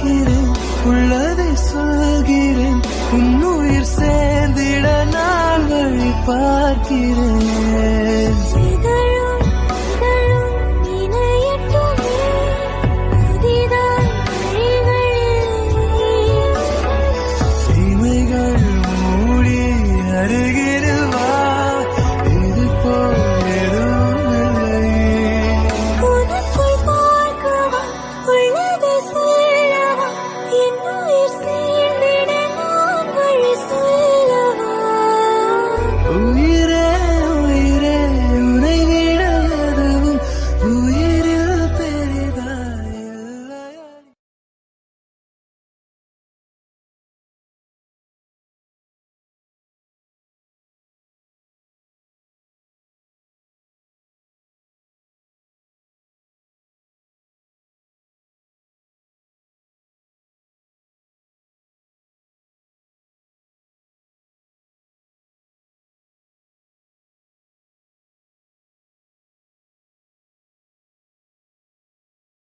பார்க்கிறேன் உள்ளதை சொல்கிறேன் உன்னுயிர் சேர்ந்திட நான் வழி பார்க்கிறேன். girl Please